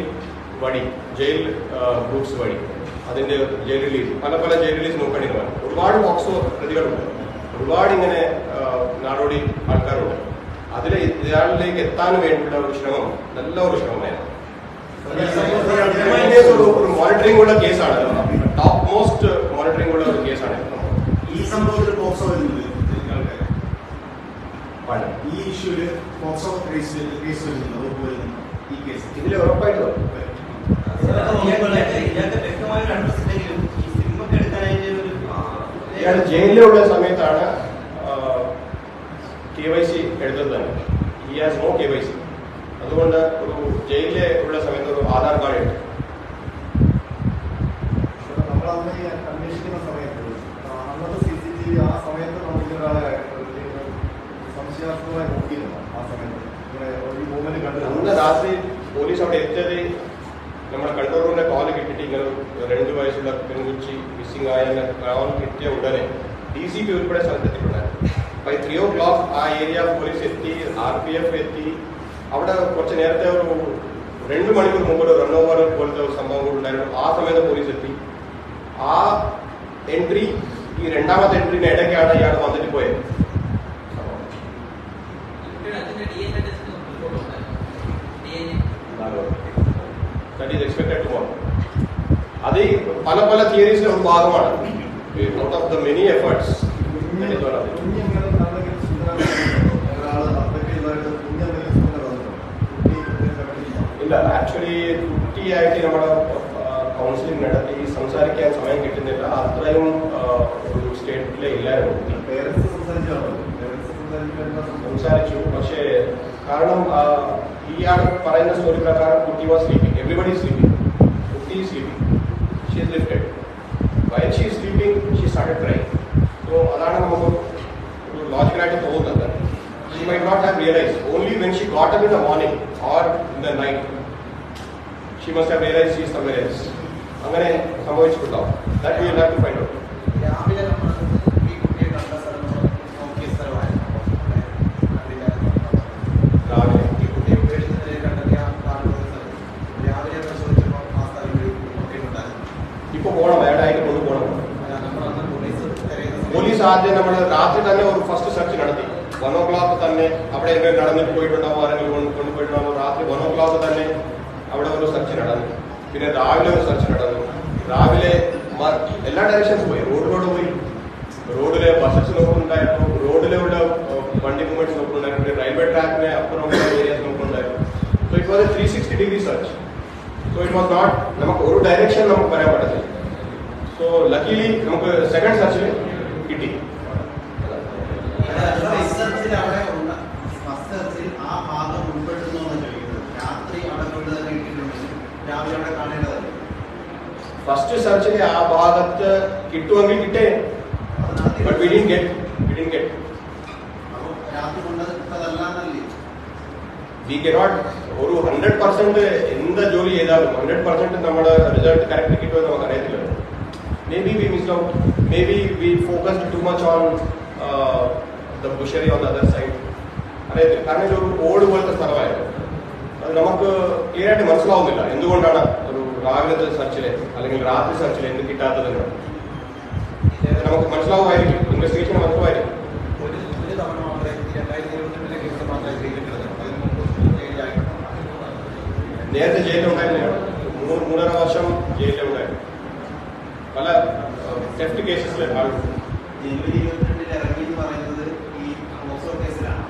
Speaker 2: വഴി ജയിൽ ഗ്രൂപ്പ്സ് വഴി അതിന്റെ ജയിൽ റിലീസ് പല പല ജയിൽ റിലീസ് നോക്കേണ്ടി ഒരുപാട് ബോക്സോ പ്രതികളുണ്ട്. ഒരുപാട് ഇങ്ങനെ നാടോടി ആൾക്കാരുണ്ട്. അതിൽ ഇയാളിലേക്ക് എത്താൻ വേണ്ടിയുള്ള ഒരു ശ്രമം നല്ല ഒരു ശ്രമമായിരുന്നു ഒരു മോണിറ്ററിംഗ് ഉള്ള കേസാണ് ടോപ്പ് മോസ്റ്റ് മോണിറ്ററിംഗ് ഉള്ള ഒരു കേസാണ്
Speaker 6: ഈ സംഭവത്തിൽ
Speaker 2: പണ്ട്.
Speaker 6: ഈ ഇഷ്യൂൽ പോക്സോ കേസ് കേസ് വരുന്നത് വരുന്നത് ഈ കേസ്
Speaker 2: ഇതിൽ ഉറപ്പായിട്ടും ഇയാൾ ജയിലിലുള്ള സമയത്താണ് കെ വൈ സി എടുത്തത് തന്നെ ഈ has no K Y C അതുകൊണ്ട് ഒരു ജയിലിലെ ഉള്ള സമയത്ത് ഒരു ആധാർ കാർഡ് എടുത്തു.
Speaker 6: നമ്മൾ അന്ന് അന്വേഷിക്കുന്ന സമയത്ത് അന്നത്തെ സി സി ടി വി ആ സമയത്ത് നമുക്ക് സംശയാസ്പദമായി നോക്കിയിരുന്നു ആ സമയത്ത്. ഒരു
Speaker 2: അന്ന് രാത്രി പോലീസ് അവിടെ എത്തിയത് നമ്മുടെ കണ്ണൂരിന്റെ കോൽ കോൾ കിട്ടിയിട്ട് ഇങ്ങനെ രണ്ടു വയസ്സുള്ള പെൺകുച്ചി മിസ്സിംഗ് ആയ കോൾ കിട്ടിയ ഉടനെ ഡി സി പി ഉൾപ്പെടെ സ്ഥലത്തെത്തിയിട്ടുണ്ടായിരുന്നു. ബൈ ത്രീ ഓ ക്ലോക്ക് ആ ഏരിയ പോലീസ് എത്തി ആർ പി എഫ് എത്തി. അവിടെ കുറച്ച് നേരത്തെ ഒരു രണ്ട് മണിക്കൂർ മുമ്പ് ഒരു റൺ ഓവർ പോലത്തെ ഒരു സംഭവം കൂടി ഉണ്ടായിരുന്നു. ആ സമയത്ത് പോലീസ് എത്തി. ആ എൻട്രി ഈ രണ്ടാമത്തെ എൻട്രിന് ഇടയ്ക്കാണ് ഇയാൾ വന്നിട്ട് പോയത്
Speaker 7: കുട്ടിയുടെ അച്ഛന്റെ D N A test report ഉണ്ടായിരുന്നു D N A
Speaker 2: that is expected to അത് ഈ പല പല തിയറീസിന്റെ ഒരു ഭാഗമാണ്.
Speaker 6: Out of the many efforts?
Speaker 2: ഇല്ല ആക്ച്വലി കുട്ടിയായിട്ട് നമ്മുടെ കൗൺസിലിംഗ് നടത്തി സംസാരിക്കാൻ സമയം കിട്ടുന്നില്ല. അത്രയും ഒരു സ്റ്റേറ്റിലെ ഇല്ലായിരുന്നു. സംസാരിച്ചു പക്ഷേ കാരണം ആ, ഇയാൾ പറയുന്ന സ്റ്റോറി പ്രകാരം കുട്ടി വാസ് സ്ലീപ്പിംഗ് എവറിബഡി സ്ലീപ്പിംഗ് കുട്ടി sleeping she is lifted why she sleeping she started crime so അതാണ് നമുക്ക് ഒരു ലോജിക്കലായിട്ട് തോന്നുന്നത് she my not have realise only when she got up in the morning or in the night she must have realise she somewhere else അങ്ങനെ സംഭവിച്ചിട്ടുണ്ടാവും that you have to find out
Speaker 5: രാവിലെ നമ്മൾ ഈ കുട്ടിയെ കണ്ട സ്ഥലം നമ്മൾ നോക്കിയ സ്ഥലമായിരുന്നു അതിന്റെ
Speaker 2: രാവിലെ
Speaker 5: ഈ കുട്ടിയെ ഉപേക്ഷിച്ചതിനെ കണ്ടെത്തിയ കാണുന്ന സ്ഥലം രാവിലെ പരിശോധിച്ചപ്പോൾ ആ സ്ഥലം നോക്കിയിട്ടുണ്ടായിരുന്നു
Speaker 2: ഇപ്പൊ പോകണം അയാളായിട്ട് കൊണ്ടുപോകണം
Speaker 5: നമ്മൾ അന്ന് പോലീസ് തിരയുന്ന
Speaker 2: പോലീസ് ആദ്യം നമ്മൾ രാത്രി തന്നെ ഒരു ഫസ്റ്റ് സെർച്ച് നടത്തി വൺ ഓ ക്ലോക്ക് തന്നെ അവിടെ എന്തെങ്കിലും നടന്നിട്ട് പോയിട്ടുണ്ടാവോ ആരെങ്കിലും കൊണ്ട് കൊണ്ടുപോയിട്ടുണ്ടാവോ രാത്രി വൺ ഓ ക്ലോക്ക് തന്നെ അവിടെ ഒരു സെർച്ച് നടന്നു പിന്നെ രാവിലെ ഒരു സെർച്ച് നടന്നു രാവിലെ മ- എല്ലാ ഡയറക്ഷൻസ് പോയി. റോഡിലൂടെ പോയി. റോഡിലെ ബസ്സസ് നോക്കുന്നുണ്ടായിരുന്നു റോഡിലുള്ള ഏഹ്, വണ്ടി മൂവ്മെന്റ്സ് നോക്കുന്നുണ്ടായിരുന്നു പിന്നെ റെയിൽവേ ട്രാക്കിനെ അപ്പുറമുള്ള areas നോക്കുന്നുണ്ടായിരുന്നു so it was three sixty degree search so it was not നമുക്ക് ഒരു ഡയറക്ഷൻ നമുക്ക് പറയാൻ പറ്റത്തില്ല സോ ലക്കിലി നമുക്ക് സെക്കൻഡ് സെർച്ചിൽ കിട്ടി.
Speaker 5: ഫസ്റ്റ് സെർച്ചിൽ ആ
Speaker 2: ഭാഗത്ത് കിട്ടുമെങ്കിൽ കിട്ടേ. But we didn't
Speaker 5: get we didn't get
Speaker 2: we cannot ഒരു ഹൺഡ്രഡ് പെർസെന്റ് എന്ത് ജോലി ചെയ്താലും ഹൺഡ്രഡ് പെർസെന്റ് നമ്മുടെ റിസൾട്ട് കറക്റ്റ് കിട്ടുമെന്ന് നമുക്ക് അറിയത്തില്ല may we missed out. Maybe we focused too much on uh, the the on the other side. അറിയത്തില്ല കാരണം ഇതൊരു ഓട് പോലത്തെ സ്ഥലമായിരുന്നു. അത് നമുക്ക് ക്ലിയർ ആയിട്ട് മനസ്സിലാവുന്നില്ല. എന്തുകൊണ്ടാണ് ഒരു രാവിലത്തെ സെർച്ചിലെ അല്ലെങ്കിൽ രാത്രി സെർച്ചിലെ എന്ത് കിട്ടാത്തതെന്ന്. നമുക്ക് മനസ്സിലാവുമായിരിക്കും. ഇൻവെസ്റ്റിഗേഷൻ മനസ്സിലാവുമായിരിക്കും.
Speaker 5: ഒരു ഒരു
Speaker 2: മൂന്നര വർഷം ഈ ലെഫ്റ്റ് കേസസിലെ ഭാഗം
Speaker 5: ജനുവരി ഇരുപത്തിരണ്ടിൽ ഇറങ്ങി എന്ന് പറയുന്നത് ഈ പോക്സോ കേസിലാണ്.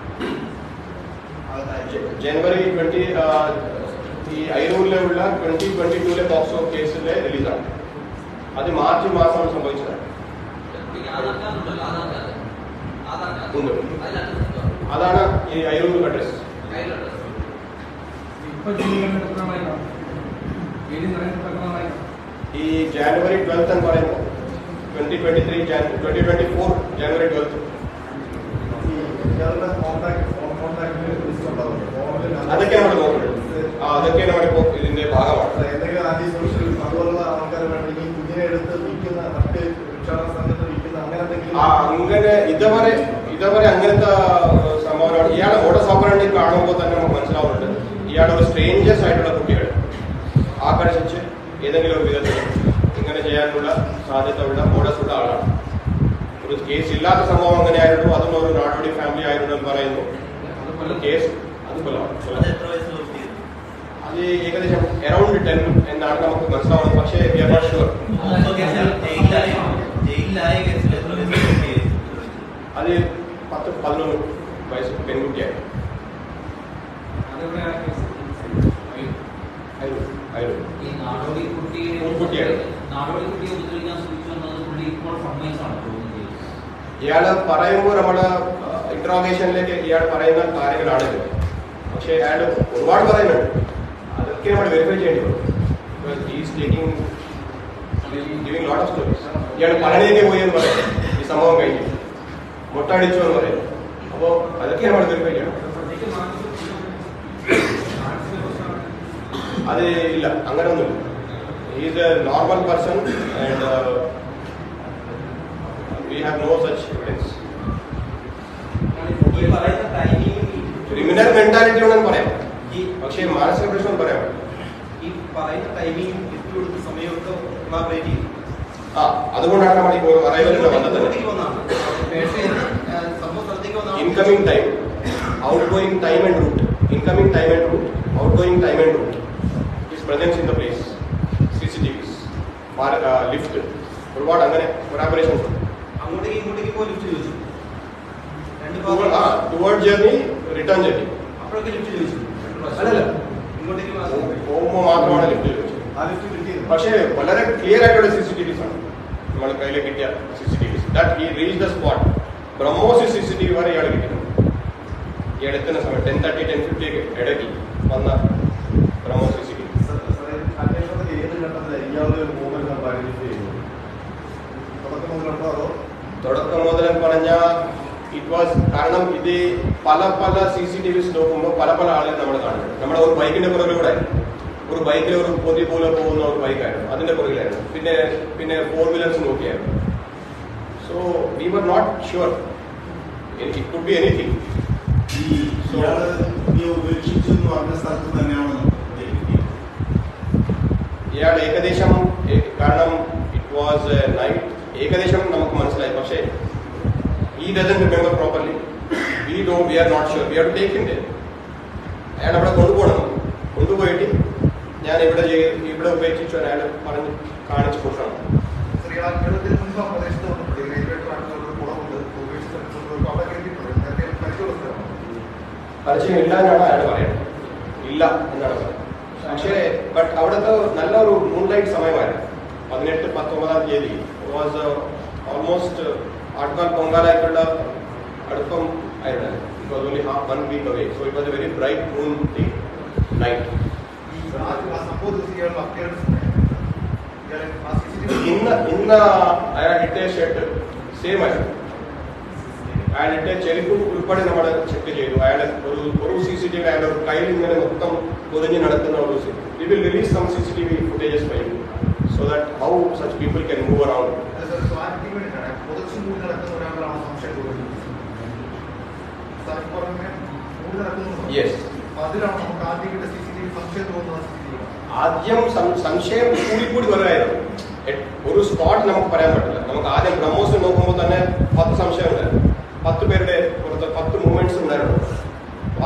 Speaker 2: ജനുവരി ട്വന്റി ഈ ഐറൂരിലുള്ള ട്വന്റി ട്വന്റി ടൂലെ പോക്സോ കേസിലെ റിലീസാണ്. അത് മാർച്ച്
Speaker 7: മാസം സംഭവിച്ചതാണ്
Speaker 2: അതാണ് ഈ ഐറൂർ അഡ്രസ് ഈ ജാനുവരി ട്വൽത്ത് എന്ന്
Speaker 6: പറയുന്നത് 2023 Jan 2024 January 12th
Speaker 2: അതൊക്കെ നമ്മൾ നോക്കുന്നത് ആ അതൊക്കെ നമ്മുടെ ഇപ്പോൾ ഇതിന്റെ ഭാഗമാണ്.
Speaker 6: അങ്ങനെ
Speaker 2: ഇതുവരെ ഇതവരെ അങ്ങനത്തെ സംഭവമാണ് ഇയാളെ ഓടെ സംഭരണി കാണുമ്പോൾ തന്നെ നമുക്ക് മനസ്സിലാവുന്നുണ്ട്. ഇയാളൊരു സ്ട്രേഞ്ചേഴ്സ് ആയിട്ടുള്ള കുട്ടികൾ ആകർഷിച്ച് ഏതെങ്കിലും വിധത്തിൽ സാധ്യതയുള്ള മോഡസ് ഉള്ള ആളാണ്. ഒരു കേസ് ഇല്ലാത്ത സംഭവം അങ്ങനെയായിരുന്നു. അതും ഒരു നാടോടി ഫാമിലി ആയിരുന്നു എന്ന് പറയുന്നു. അത് കേസ് അത് കൊല്ലമാണ്
Speaker 3: അത്
Speaker 2: ഏകദേശം അറൌണ്ട് ടെൻ എന്നാണ് നമുക്ക് മനസ്സിലാവുന്നത്. പക്ഷേ അത് പത്ത് പതിനൊന്ന് വയസ്സ് പെൺകുട്ടിയായി.
Speaker 4: അതെവിടെയാണ് കേസ്?
Speaker 2: ആയിരുന്നു ആയിരുന്നു
Speaker 8: ഈ നാടോടി കുട്ടിയെ
Speaker 2: കുട്ടിയാണ്.
Speaker 8: നാടോടി കുട്ടിയെ ഉപദ്രവിക്കാൻ ശ്രമിച്ചു എന്നത് പുള്ളി ഇപ്പോൾ സമ്മതിച്ചാണ് തോന്നുന്നത്
Speaker 2: ഇയാൾ പറയുമ്പോൾ നമ്മൾ ഇന്ററോഗേഷനിലേക്ക് ഇയാൾ പറയുന്ന കാര്യങ്ങളാണിത് പക്ഷേ അയാൾ ഒരുപാട് പറയുന്നുണ്ട്. അതൊക്കെ നമ്മൾ വെരിഫൈ ചെയ്യേണ്ടി വരും. ടേക്കിംഗ് ലോട്ട് ഓഫ് ഇയാൾ പഴനിയൊക്കെ പോയി എന്ന് പറയും. ഈ സംഭവം കഴിഞ്ഞു. മുട്ടടിച്ചു എന്ന് പറയും. അപ്പോൾ അതൊക്കെ നമ്മൾ വെരിഫൈ ചെയ്യണം. അത് ഇല്ല. അങ്ങനെയൊന്നുമില്ല is a normal person and we have no such evidence
Speaker 5: ഈ പറയുന്ന ടൈമിംഗ്
Speaker 2: ക്രിമിനൽ മെന്റാലിറ്റി ഉണ്ടെന്ന് പറയാം
Speaker 5: ഈ
Speaker 2: പക്ഷേ മാനസിക പ്രശ്നം പറയാം
Speaker 5: ഈ പറയുന്ന ടൈമിംഗ് ഗിഫ്റ്റ് കൊടുത്ത സമയമൊക്കെ കൊളാബറേറ്റ് ചെയ്യും
Speaker 2: ആ അതുകൊണ്ടാണ് നമ്മൾ ഇപ്പോൾ അറൈവലിൽ വന്നത്
Speaker 5: ഇങ്ങോട്ടേക്ക് വന്നതാണ് പേഴ്സേന്ന് സംഭവ സ്ഥലത്തേക്ക് വന്നതാണ്
Speaker 2: incoming time out going time and route incoming time and route out going time and route his presence in the place C C T Vs lift ഒരുപാട് അങ്ങനെ കൊറാബറേഷൻസ്
Speaker 5: അങ്ങോട്ടേക്ക് ഇങ്ങോട്ടേക്ക് പോയി ലിഫ്റ്റ് ചോദിച്ചു. രണ്ട് ഭാഗം
Speaker 2: ടുവേർഡ് ജേർണി റിട്ടേൺ ജേർണി
Speaker 5: അപ്പോഴൊക്കെ lift ചോദിച്ചു.
Speaker 2: അല്ലല്ല
Speaker 5: ഇങ്ങോട്ടേക്ക്
Speaker 2: പോകുമ്പോൾ മാത്രമാണ് ലിഫ്റ്റ് ചോദിച്ചത്.
Speaker 6: ആ കിട്ടിയിരുന്നു
Speaker 2: പക്ഷേ വളരെ ക്ലിയർ ആയിട്ടുള്ള സി സി ടി വിസ് ആണ്. നമ്മൾ കയ്യിൽ കിട്ടിയ C C T Vs that ഈ reach the spot Brahmos C C T V വരെ ഇയാൾ കിട്ടുന്നു ഈ എടുക്കുന്ന സമയം ടെൻ തേർട്ടി ടെൻ ഫിഫ്റ്റി ഇടയ്ക്ക് വന്ന Brahmos C C T V
Speaker 6: അന്വേഷണത്തിൽ ഏത് ഘട്ടത്തിലാണ് ഇയാളുടെ ഒരു മൂവ്മെന്റ് നമ്മൾ ഐഡന്റിഫൈ ചെയ്യുന്നത് തുടക്കം മുതലുണ്ടോ അതോ
Speaker 2: തുടക്കം മുതൽ പറഞ്ഞ ഇറ്റ് വാസ് കാരണം ഇത് പല പല സി സി ടി വിസ് നോക്കുമ്പോൾ പല പല ആളുകൾ നമ്മൾ കാണുന്നുണ്ട് നമ്മുടെ ഒരു ബൈക്കിന്റെ പുറകിലൂടെ ഒരു ബൈക്കിൽ ഒരു പൊതി പോലെ പോകുന്ന ഒരു ബൈക്കായിരുന്നു അതിന്റെ പുറകിലായിരുന്നു. പിന്നെ പിന്നെ ഫോർ വീലേഴ്സ് നോക്കിയായിരുന്നു.
Speaker 9: So we were not sure it could be anything?
Speaker 2: ഇയാൾ ഏകദേശം കാരണം ഇറ്റ് വാസ് നൈറ്റ് ഏകദേശം നമുക്ക് മനസ്സിലായി. പക്ഷേ ഈ doesn't remember properly we do we are not sure we are ടേക്കിന്റെ അയാൾ അവിടെ കൊണ്ടുപോകണം. കൊണ്ടുപോയിട്ട് ഞാൻ ഇവിടെ ഇവിടെ ഉപേക്ഷിച്ചു അയാൾ പറഞ്ഞ് കാണിച്ചു കൊടുക്കണം. പരിചയം ഇല്ല എന്നാണ് അയാൾ പറയുന്നത്. ഇല്ല എന്നാണ് പറയുന്നത്. പക്ഷേ ബട്ട് അവിടുത്തെ നല്ലൊരു മൂൺലൈറ്റ് സമയമായിരുന്നു. പതിനെട്ട് പത്തൊമ്പതാം തീയതി. It was only half one week away so it was a very bright moon day night
Speaker 6: ഈ ആ ആ സംഭവ ദിവസം ഇയാളുടെ അപ്പിയറൻസ് ഇയാളെ ആ CCTV
Speaker 2: ഇന്ന് ഇന്ന് അയാൾ ഇട്ട ഷർട്ട് സെയിം ആയിരുന്നു അയാൾ ഇട്ട ചെരുപ്പ് ഉൾപ്പെടെ നമ്മൾ ചെക്ക് ചെയ്തു അയാൾ ഒരു ഒരു സി സി ടി വി അയാളുടെ കയ്യിൽ ഇങ്ങനെ മൊത്തം പൊതിഞ്ഞ് നടക്കുന്ന ഒരു C
Speaker 6: will release some C C T V footages phi so that how such people
Speaker 2: can
Speaker 6: move around. Yes. ആദ്യം സംശയം തോന്നുന്ന സ്ഥിതി
Speaker 2: ആദ്യം സം- സംശയം കൂടി കൂടി വരുമായിരുന്നു എ- ഒരു സ്പോട്ട് നമുക്ക് പറയാൻ പറ്റില്ല. നമുക്ക് ആദ്യം ബ്രഹ്മോസ് നോക്കുമ്പോൾ തന്നെ പത്ത് സംശയം ഉണ്ടായിരുന്നു പത്ത് പേരുടെ പുറത്ത് പത്ത് മൂവ്മെന്റ്സ് ഉണ്ടായിരുന്നു.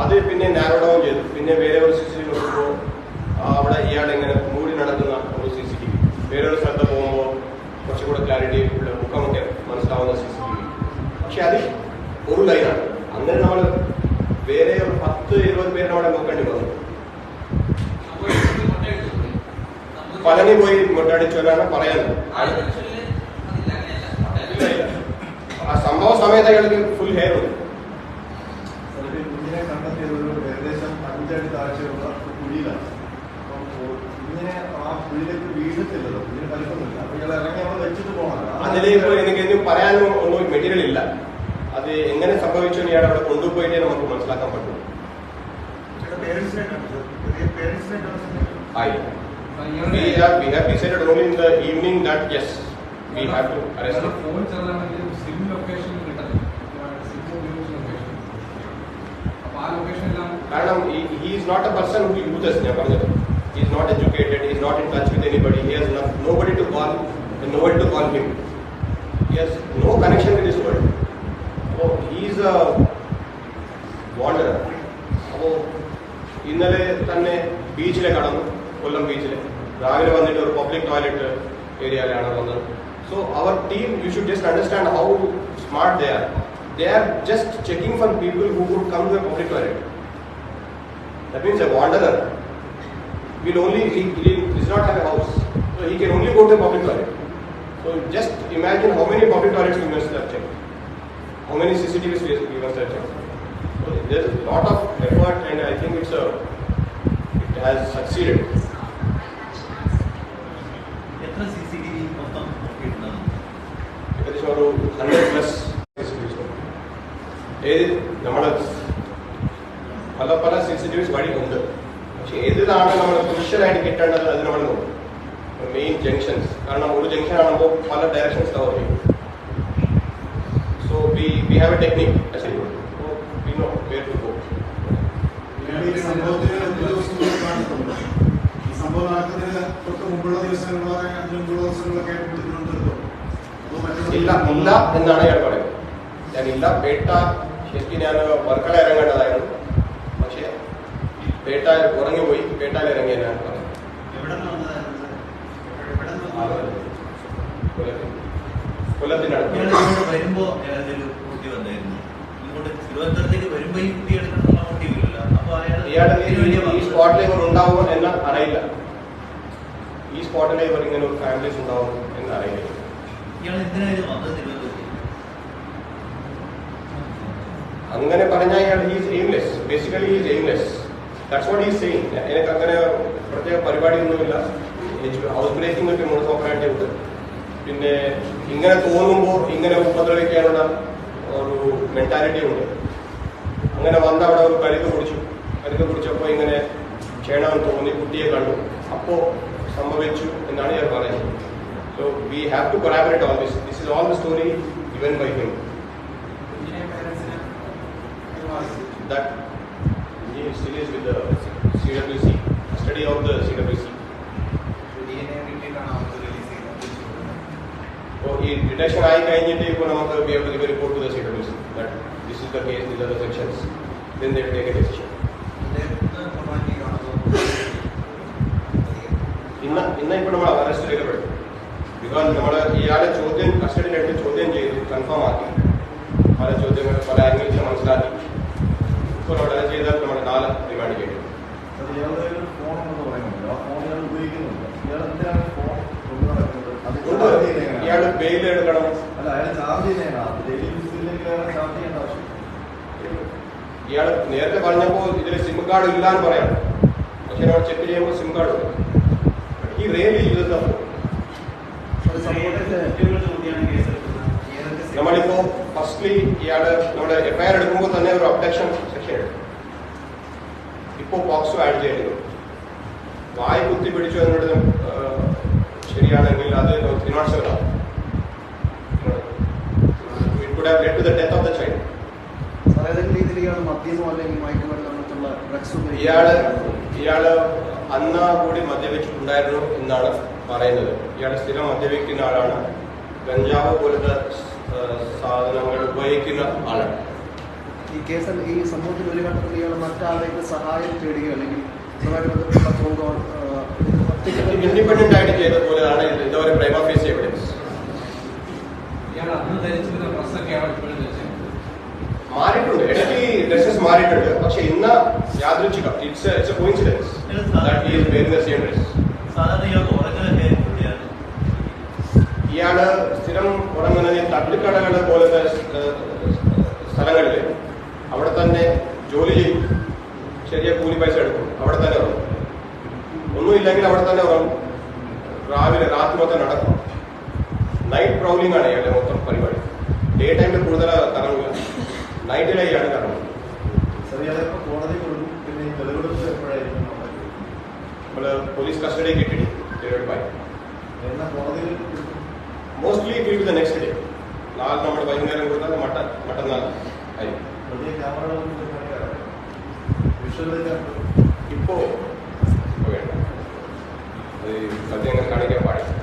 Speaker 2: അത് പിന്നെ നാരോ ഡൗൺ ചെയ്തു. പിന്നെ വേറെ ഒരു സി സി ടി വി നോക്കുമ്പോൾ അവിടെ ഇയാൾ ഇങ്ങനെ മൂടി നടക്കുന്ന ഒരു സി സി ടി വി വേറെ ഒരു സ്ഥലത്ത് പോകുമ്പോൾ കുറച്ചുകൂടെ ക്ലാരിറ്റി ഉള്ള മുഖമൊക്കെ മനസ്സിലാവുന്ന സി സി ടി വി പക്ഷെ അത് ഒരു ലൈനാണ് അങ്ങനെ നമ്മൾ വേറെ ഒരു പത്ത് ഇരുപത് പേരെ അവിടെ നോക്കേണ്ടി വന്നു. പളനി പോയി മുട്ടടിച്ചു എന്നാണ് പറയുന്നത്. ആ സംഭവ സമയത്ത് അയാൾക്ക് ഫുൾ ഹെയർ ഉണ്ട്
Speaker 6: ഏകദേശം അഞ്ചടി താഴ്ചയുള്ള കുഴിയിലാണ്. കുഞ്ഞിനെ ആ കുഴിയിലേക്ക് വീഴത്തില്ലല്ലോ. കുഞ്ഞിന് വലിപ്പമൊന്നുമില്ല അപ്പൊ ഇയാൾ ഇറങ്ങി അവിടെ വെച്ചിട്ട് പോകണം
Speaker 2: അതിലേക്ക് എനിക്ക് ഇനി പറയാനും ഒന്നും മെറ്റീരിയൽ ഇല്ല. അത് എങ്ങനെ സംഭവിച്ചു ഇയാൾ അവിടെ കൊണ്ടുപോയിട്ടേ നമുക്ക് മനസ്സിലാക്കാൻ പറ്റും. ഈവനിങ് ഞാൻ പറഞ്ഞത്. Nobody to call him he has no connection with this world. അപ്പോൾ he is a wanderer. അപ്പോൾ ഇന്നലെ തന്നെ ബീച്ചിലെ കടന്നു കൊല്ലം ബീച്ചിൽ രാവിലെ വന്നിട്ട് ഒരു പബ്ലിക് ടോയ്ലറ്റ് ഏരിയയിലാണ് വന്നത്. So our team you should just understand how smart they are they are just checking for people who would come to a public toilet that means a wanderer will only he, he does not have a house, so he can only go to a public toilet. So just imagine how many public toilets we must have checked, how many CCTVs we we must have checked. So there's a lot of effort, and I think it's a it has succeeded.
Speaker 3: എത്ര C C T V മൊത്തം നോക്കിയിട്ടുണ്ടാവും
Speaker 2: ഏകദേശം ഒരു hundred plus ഏത് നമ്മുടെ പല പല C C T വിസ് വഴി ഉണ്ട് പക്ഷെ ഏതാണ് നമ്മൾ ക്രൂഷ്യലായിട്ട് കിട്ടേണ്ടത് അത് നമ്മൾ നോക്കും മെയിൻ ജംഗ്ഷൻസ് കാരണം ഒരു ജംഗ്ഷൻ ആകുമ്പോൾ പല ഡയറക്ഷൻസ് കവർ ചെയ്യും.
Speaker 9: So we we have a technique we know to go
Speaker 2: ഇല്ല ഇല്ല എന്നാണ് ഞാൻ പറയുന്നത്. ഞാൻ ഇല്ല പേട്ട ശരിക്കും ഞാൻ വർക്കല ഇറങ്ങേണ്ടതായിരുന്നു. പക്ഷേ പേട്ട ഉറങ്ങിപ്പോയി പേട്ടയിൽ ഇറങ്ങി ഞാൻ പറഞ്ഞു
Speaker 3: എവിടെ നിന്ന് വന്നതായിരുന്നു സാർ? എവിടെ നിന്ന് വന്നതായിരുന്നു?
Speaker 2: കൊല്ലത്തിൽ കൊല്ലത്തിനടുത്ത്
Speaker 3: ഇയാൾ ഇങ്ങോട്ട്
Speaker 2: അങ്ങനെ പറഞ്ഞാൽ എനിക്ക് അങ്ങനെ പ്രത്യേക പരിപാടിയൊന്നുമില്ല. ഹൗസ് ബ്രേക്കിംഗ് ഒക്കെ നമ്മൾ ഉണ്ട്. പിന്നെ ഇങ്ങനെ തോന്നുമ്പോൾ ഇങ്ങനെ ഉപദ്രവിക്കാനുള്ള ഒരു മെന്റാലിറ്റി ഉണ്ട്. അങ്ങനെ വന്ന അവിടെ ഒരു കരുത് കുടിച്ചു കരുത് കുടിച്ചപ്പോൾ ഇങ്ങനെ ചെയ്യണമെന്ന് തോന്നി കുട്ടിയെ കണ്ടു. അപ്പോൾ സംഭവിച്ചു എന്നാണ് ഞാൻ പറയുന്നത്. So we have to collaborate all this this is all the story given by him that he still is with the. അപ്പോൾ ഈ ഡിറ്റക്ഷൻ ആയി കഴിഞ്ഞിട്ട് ഇപ്പോൾ നമുക്ക് ബി give a report to the CWC that this is the case, these are the sections. Then they will take a decision. ഇന്ന് ഇന്ന് ഇപ്പോൾ നമ്മൾ അറസ്റ്റ് ചെയ്യപ്പെടും ബിക്കോസ് നമ്മൾ ഇയാളെ ചോദ്യം കസ്റ്റഡിയിലെടുത്ത് ചോദ്യം ചെയ്തു കൺഫേം ആക്കി. പല ചോദ്യങ്ങൾ പല ആംഗിൾസ് മനസ്സിലാക്കി. ഇപ്പോൾ അത് ചെയ്താൽ നമ്മൾ നാളെ റിമാൻഡ് ചെയ്യും
Speaker 6: അത് ഇയാളുടെ കയ്യിൽ ഒരു ഫോൺ ഉണ്ടെന്ന് പറയുന്നുണ്ട് ആ ഫോൺ ഇയാൾ ഉപയോഗിക്കുന്നുണ്ട് ഇയാൾ എന്തിനാണ് ഈ ഫോൺ കൊണ്ടു നടക്കുന്നത് അത് ചാർജ് ചെയ്യുന്നത്
Speaker 2: ഇയാൾ
Speaker 6: എങ്ങനെയാണ്?
Speaker 2: ബെയിൽ എടുക്കണം ഇയാൾ നേരത്തെ പറഞ്ഞപ്പോൾ ഇതിൽ സിം കാർഡ് ഇല്ല എന്ന് പറയാം. പക്ഷെ നമ്മൾ ചെക്ക് ചെയ്യുമ്പോൾ സിം കാർഡ് ഈ റിയലി യൂസ് നമ്മളിപ്പോ ഫസ്റ്റ്ലി ഇയാൾ നമ്മുടെ എഫ്ഐആർ എടുക്കുമ്പോൾ തന്നെ ഒരു അപ്ഡേഷൻ സെക്ഷൻ എടുക്കും ഇപ്പോൾ പോക്സോ ആഡ് ചെയ്യുന്നു. വായ കുത്തി പിടിച്ചു എന്നുള്ളത് ശരിയാണെങ്കിൽ അത് ത്രിനാട്സലാണ് it could have led to the death of the child
Speaker 5: sir ഏതെങ്കിലും രീതിയിൽ ഇയാൾ മദ്യമോ അല്ലെങ്കിൽ മയക്കുമരുന്നോ മറ്റുള്ള ഡ്രഗ്സ്
Speaker 2: ഇയാൾ ഇയാൾ അന്ന് കൂടി മദ്യപിച്ചിട്ടുണ്ടായിരുന്നു എന്നാണ് പറയുന്നത്. ഇയാൾ സ്ഥിരം മദ്യപിക്കുന്ന ആളാണ്. ഗഞ്ചാവ് പോലത്തെ സാധനങ്ങൾ ഉപയോഗിക്കുന്ന ആളാണ്.
Speaker 5: ഈ കേസിൽ ഈ സംഭവത്തിൽ ഒരു ഘട്ടത്തിൽ ഇയാൾ മറ്റാളുടെ സഹായം തേടുകയോ അല്ലെങ്കിൽ ഇതുമായിട്ട് ബന്ധപ്പെട്ട
Speaker 2: ഇൻഡിപെൻഡന്റ് ആയിട്ട് ചെയ്ത പോലെയാണ് ഇത്. ഇതുവരെ പ്രൈമ ഫേസ് എവിഡൻസ് മാറിയിട്ടുണ്ട്. ഇടയ്ക്ക് ഡ്രസ്സസ് മാറിയിട്ടുണ്ട്. പക്ഷെ ഇന്ന് യാദൃച്ഛികം. It's it's a coincidence that he is wearing the same dress
Speaker 3: സാധാരണ ഇയാൾക്ക് ഉറങ്ങലൊക്കെ എവിടെയാണ്
Speaker 2: ഇയാൾ സ്ഥിരം ഉറങ്ങുന്നത് തട്ടുകടകൾ പോലത്തെ സ്ഥലങ്ങളിൽ അവിടെ തന്നെ ജോലി ചെയ്യും ചെറിയ കൂലി പൈസ എടുക്കും. അവിടെ തന്നെ ഉറങ്ങും. ഒന്നുമില്ലെങ്കിൽ അവിടെ തന്നെ ഉറങ്ങും. രാവിലെ രാത്രി മൊത്തം നടക്കും. നൈറ്റ് പ്രൗലിംഗ് ആണ് ഇയാളുടെ മൊത്തം പരിപാടി. ഡേ ടൈമിൽ കൂടുതൽ കറങ്ങുക. നൈറ്റിലെ ഇയാൾ
Speaker 6: നടക്കുന്നത്?
Speaker 2: പോലീസ് കസ്റ്റഡി കിട്ടി? Mostly it will be the next day നാളെ നമ്മൾ വൈകുന്നേരം കൊടുത്താൽ മട്ട മറ്റന്നാൾ ആയിരിക്കും. ഇപ്പോ വേണ്ട. അത് സത്യം കാണിക്കാൻ പാടില്ല.